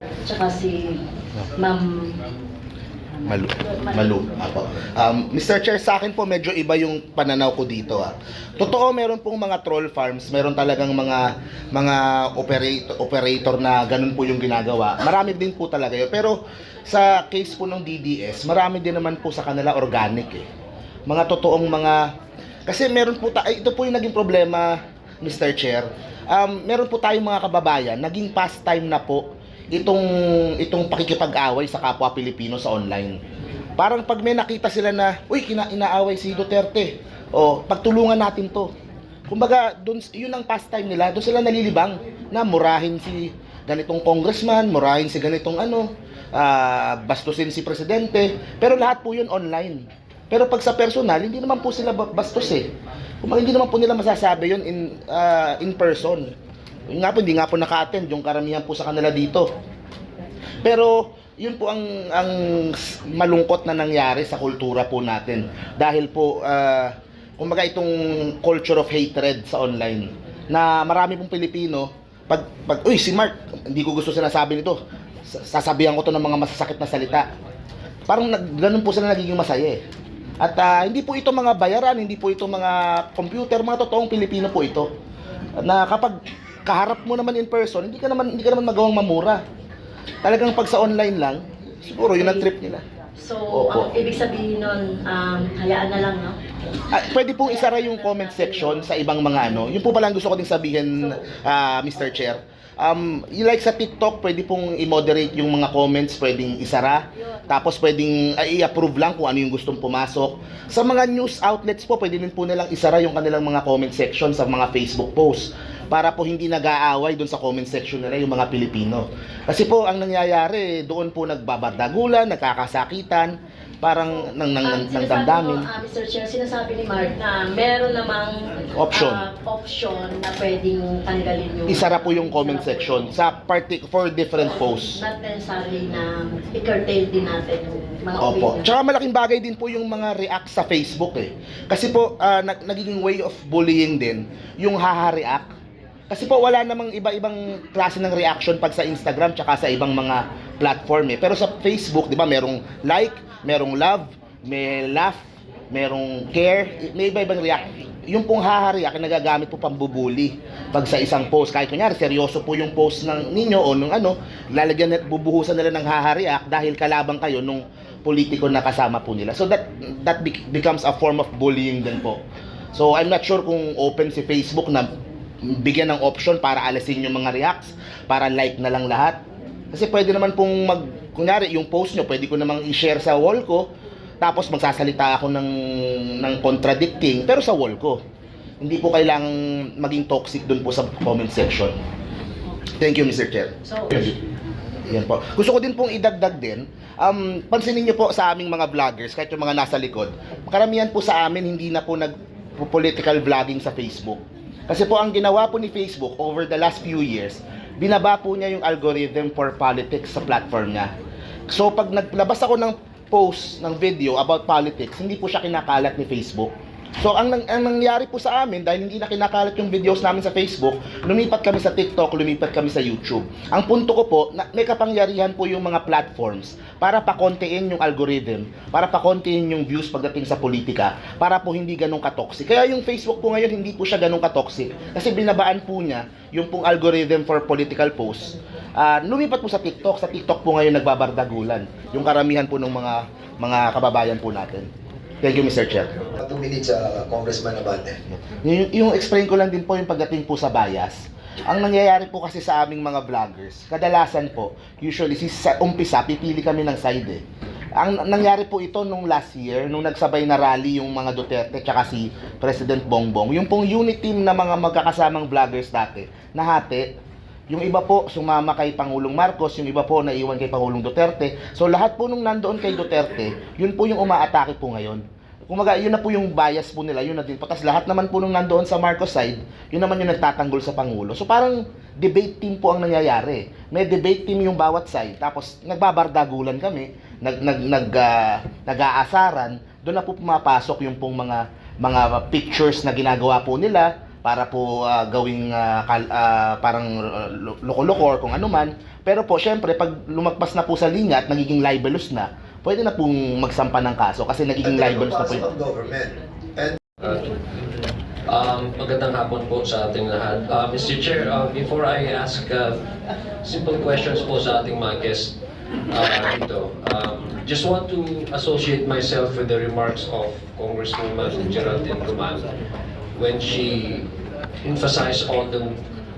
Tsaka si Ma'am Malu. Malu. Apo. Um, Mr. Chair, sa akin po medyo iba yung pananaw ko dito. Ah. Totoo, meron pong mga troll farms, meron talagang mga mga operator, operator na ganun po yung ginagawa. Marami din po talaga yun. Pero sa case po ng DDS, marami din naman po sa kanila organic eh. Mga totoong mga... Kasi meron po ta... ito po yung naging problema, Mr. Chair. Um, meron po tayong mga kababayan, naging pastime na po itong itong pakikipag-away sa kapwa Pilipino sa online. Parang pag may nakita sila na, uy, kina inaaway si Duterte. O, pagtulungan natin 'to. Kumbaga, dun, yun ang pastime nila. Doon sila nalilibang na murahin si ganitong congressman, murahin si ganitong ano, ah, bastusin si presidente. Pero lahat po yun online. Pero pag sa personal, hindi naman po sila ba- bastos eh. Kung hindi naman po nila masasabi yun in, ah, in person. Yun nga po, hindi nga po naka-attend yung karamihan po sa kanila dito. Pero yun po ang ang malungkot na nangyari sa kultura po natin. Dahil po ah, kumbaga itong culture of hatred sa online na marami pong Pilipino pag pag uy si Mark hindi ko gusto sinasabi nito. Sa- sasabihan ko to ng mga masasakit na salita. Parang nag, ganun po sila nagiging masaya eh. At ah, hindi po ito mga bayaran hindi po ito mga computer mga totoong Pilipino po ito. Na kapag kaharap mo naman in person hindi ka naman hindi ka naman magawang mamura talagang pag sa online lang, siguro yun ang trip nila. So, Opo. ang ibig sabihin nun, um, hayaan na lang, no? Ah, pwede pong isara yung comment section sa ibang mga ano. Yun po pala ang gusto ko din sabihin, ah, Mr. Chair. Um, yung like sa TikTok, pwede pong i-moderate yung mga comments, pwedeng isara. Tapos pwedeng ah, i-approve lang kung ano yung gustong pumasok. Sa mga news outlets po, pwede din po nilang isara yung kanilang mga comment section sa mga Facebook posts para po hindi nag-aaway doon sa comment section nila yung mga Pilipino. Kasi po ang nangyayari, doon po nagbabardagulan, nagkakasakitan, parang nang nang Ang nang sinasabi damdamin. mo, ah, Mr. Chair, sinasabi ni Mark na meron namang Option. ah, option na pwedeng tanggalin yung... Isara po yung comment po section sa party for different posts. Not necessarily na i-curtail din natin yung mga Opo. opinion. Tsaka malaking bagay din po yung mga react sa Facebook eh. Kasi po ah, nag- nagiging way of bullying din yung haha-react. Kasi po wala namang iba-ibang klase ng reaction pag sa Instagram tsaka sa ibang mga platform eh. Pero sa Facebook, 'di ba, merong like, merong love, may laugh, merong care, may iba-ibang react. Yung pong haha-react nagagamit po pambubuli pag sa isang post. Kahit kunyari, seryoso po yung post ng ninyo o nung ano, lalagyan at bubuhusan nila ng haha-react dahil kalabang kayo nung politiko na kasama po nila. So that that bec- becomes a form of bullying din po. So I'm not sure kung open si Facebook na bigyan ng option para alisin yung mga reacts, para like na lang lahat. Kasi pwede naman pong mag, kunyari yung post nyo, pwede ko namang i-share sa wall ko, tapos magsasalita ako ng, ng contradicting, pero sa wall ko. Hindi po kailangang maging toxic dun po sa comment section. Thank you, Mr. Chair. So, Yan po. Gusto ko din pong idagdag din, um, pansinin niyo po sa aming mga vloggers, kahit yung mga nasa likod, karamihan po sa amin hindi na po nag-political vlogging sa Facebook. Kasi po ang ginawa po ni Facebook over the last few years, binaba po niya yung algorithm for politics sa platform niya. So pag naglabas ako ng post, ng video about politics, hindi po siya kinakalat ni Facebook. So ang, nang- ang nangyari po sa amin dahil hindi na kinakalat yung videos namin sa Facebook, lumipat kami sa TikTok, lumipat kami sa YouTube. Ang punto ko po, na, may kapangyarihan po yung mga platforms para pakontiin yung algorithm, para pakontiin yung views pagdating sa politika, para po hindi ganun katoxic. Kaya yung Facebook po ngayon hindi po siya ganun katoxic kasi binabaan po niya yung pong algorithm for political posts. Ah, lumipat po sa TikTok, sa TikTok po ngayon nagbabardagulan yung karamihan po ng mga mga kababayan po natin. Thank you, Mr. Chair. Two minutes, uh, Congressman Abante. Yung, yung explain ko lang din po yung pagdating po sa bias. Ang nangyayari po kasi sa aming mga vloggers, kadalasan po, usually si sa umpisa, pipili kami ng side eh. Ang nangyari po ito nung last year, nung nagsabay na rally yung mga Duterte tsaka si President Bongbong, yung pong unit team na mga magkakasamang vloggers dati, nahati, yung iba po sumama kay Pangulong Marcos, yung iba po naiwan kay Pangulong Duterte. So lahat po nung nandoon kay Duterte, yun po yung umaatake po ngayon. Kumaga, yun na po yung bias po nila, yun na din po. Tapos lahat naman po nung nandoon sa Marcos side, yun naman yung nagtatanggol sa Pangulo. So parang debate team po ang nangyayari. May debate team yung bawat side, tapos nagbabardagulan kami, nag, nag, nag, ah, nag-aasaran, doon na po pumapasok yung pong mga mga pictures na ginagawa po nila, para po ah, gawing ah, kal- ah, parang lo- loko-loko or kung ano man. Pero po, syempre, pag lumagpas na po sa linya at nagiging libelous na, pwede na pong magsampa ng kaso kasi nagiging At libelous na po yun. ang government. And Um, magandang hapon po sa ating lahat. Uh, Mr. Chair, uh, before I ask uh, simple questions po sa ating mga guests uh, dito, um, just want to associate myself with the remarks of Congresswoman Geraldine Guman when she emphasized on the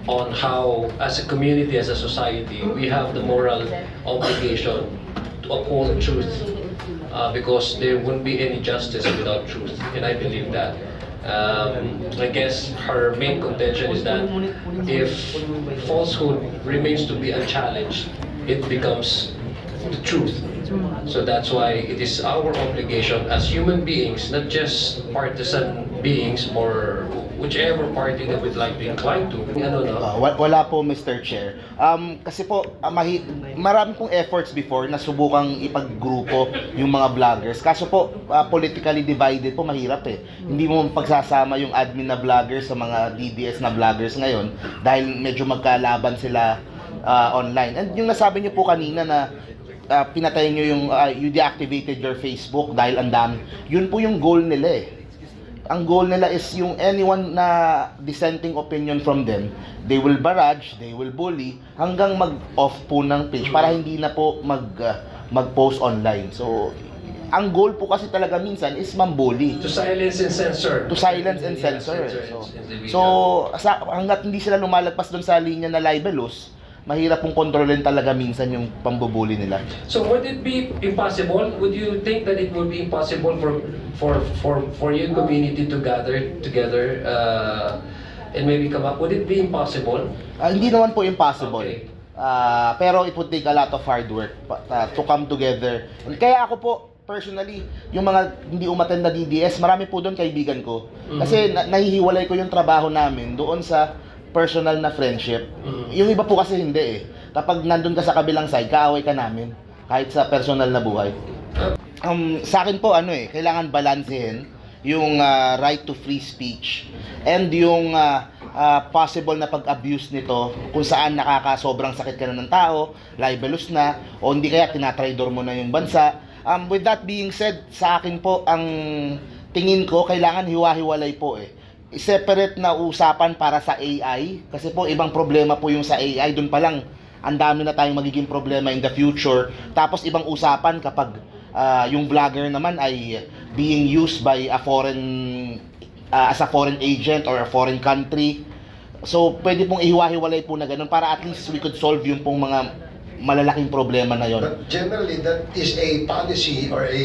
on how, as a community, as a society, we have the moral obligation to uphold the truth uh, because there won't be any justice without truth, and I believe that. Um, I guess her main contention is that if falsehood remains to be unchallenged, it becomes truth. So that's why it is our obligation as human beings, not just partisan beings or whichever party that we'd like to incline to. Ano, no? Wa- wala po Mr. Chair. Um, kasi po ah, mahi- marami pong efforts before na subukang ipaggrupo yung mga vloggers. Kaso po ah, politically divided po mahirap eh. Hindi mo pagsasama yung admin na vloggers sa mga DDS na vloggers ngayon dahil medyo magkalaban sila ah, online. And yung nasabi niyo po kanina na ah, pinatay niyo yung ah, you deactivated your Facebook dahil ang dami. Yun po yung goal nila eh ang goal nila is yung anyone na dissenting opinion from them, they will barrage, they will bully, hanggang mag-off po ng page para hindi na po mag, uh, mag-post online. So, ang goal po kasi talaga minsan is mambully. To silence and censor. To silence and censor. So, so sa, hanggat hindi sila lumalagpas doon sa linya na libelous, mahirap pong kontrolin talaga minsan yung pambubuli nila. So would it be impossible? Would you think that it would be impossible for for for for your community to gather together uh, and maybe come up? Would it be impossible? Ah, hindi naman po impossible. Okay. Ah, pero it would take a lot of hard work pa- ah, to come together. Kaya ako po, personally, yung mga hindi umattend na DDS, marami po doon kaibigan ko. Kasi na- nahihiwalay ko yung trabaho namin doon sa personal na friendship. Mhm. Yung iba po kasi hindi eh. Kapag nandun ka sa kabilang side, kaaway ka namin. Kahit sa personal na buhay. Um, sa akin po, ano eh, kailangan balansehin yung ah, right to free speech and yung ah, ah, possible na pag-abuse nito kung saan nakakasobrang sakit ka na ng tao, libelous na, o hindi kaya tinatraidor mo na yung bansa. Um, with that being said, sa akin po, ang tingin ko, kailangan hiwa-hiwalay po eh. Separate na usapan para sa AI, kasi po ibang problema po yung sa AI, dun pa lang, ang dami na tayong magiging problema in the future. Tapos ibang usapan kapag ah, yung vlogger naman ay being used by a foreign ah, as a foreign agent or a foreign country. So pwede pong ihiwa-hiwalay po na ganun para at least we could solve yung pong mga malalaking problema na yon. But generally, that is a policy or a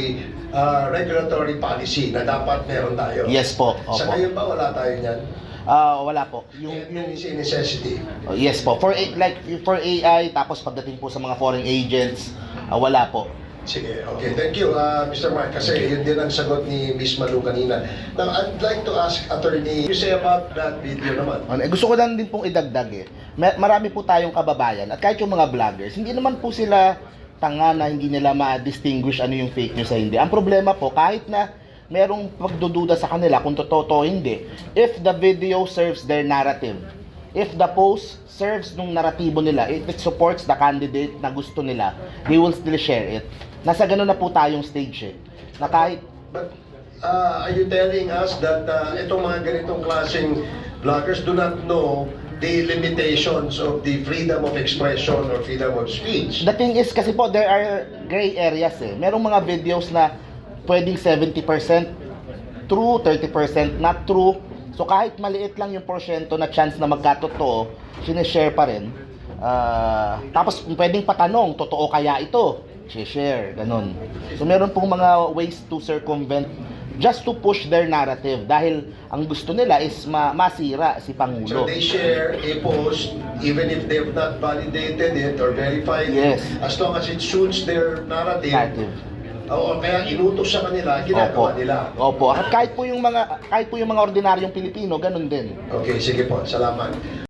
uh, regulatory policy na dapat meron tayo. Yes po. Sa Opo. ngayon ba wala tayo niyan? Ah, wala po. Yung, Yung, yung is a necessity. oh, yes po. For A- like for AI tapos pagdating po sa mga foreign agents, ah, wala po. Sige, okay. Thank you, uh, Mr. Mark. Kasi yun din ang sagot ni Miss Malu kanina. Now, I'd like to ask Attorney, you say about that video naman. Ano, eh, gusto ko lang din pong idagdag eh. May- Marami po tayong kababayan at kahit yung mga vloggers, hindi naman po sila tanga na hindi nila ma-distinguish ano yung fake news sa hindi. Ang problema po, kahit na merong pagdududa sa kanila kung totoo to o hindi, if the video serves their narrative, if the post serves nung naratibo nila, if it supports the candidate na gusto nila, they will still share it. Nasa ganun na po tayong stage eh. Na kahit But uh, are you telling us that uh, itong mga ganitong klaseng vloggers do not know the limitations of the freedom of expression or freedom of speech? The thing is kasi po there are gray areas eh. Merong mga videos na pwedeng 70% true, 30% not true. So kahit maliit lang yung porsyento na chance na magkatotoo, sinishare pa rin. Ah, tapos pwedeng patanong, totoo kaya ito? Share ganun. So meron pong mga ways to circumvent just to push their narrative dahil ang gusto nila is ma- masira si So Pangulo. they share a post even if they have not validated it or verified Yes. it, as long as it suits their narrative. Narrative. Oo, kaya inutos sa kanila, ginagawa Opo. nila. Opo. At kahit po yung mga kahit po yung mga ordinaryong Pilipino, ganun din. Okay, sige po. Salamat.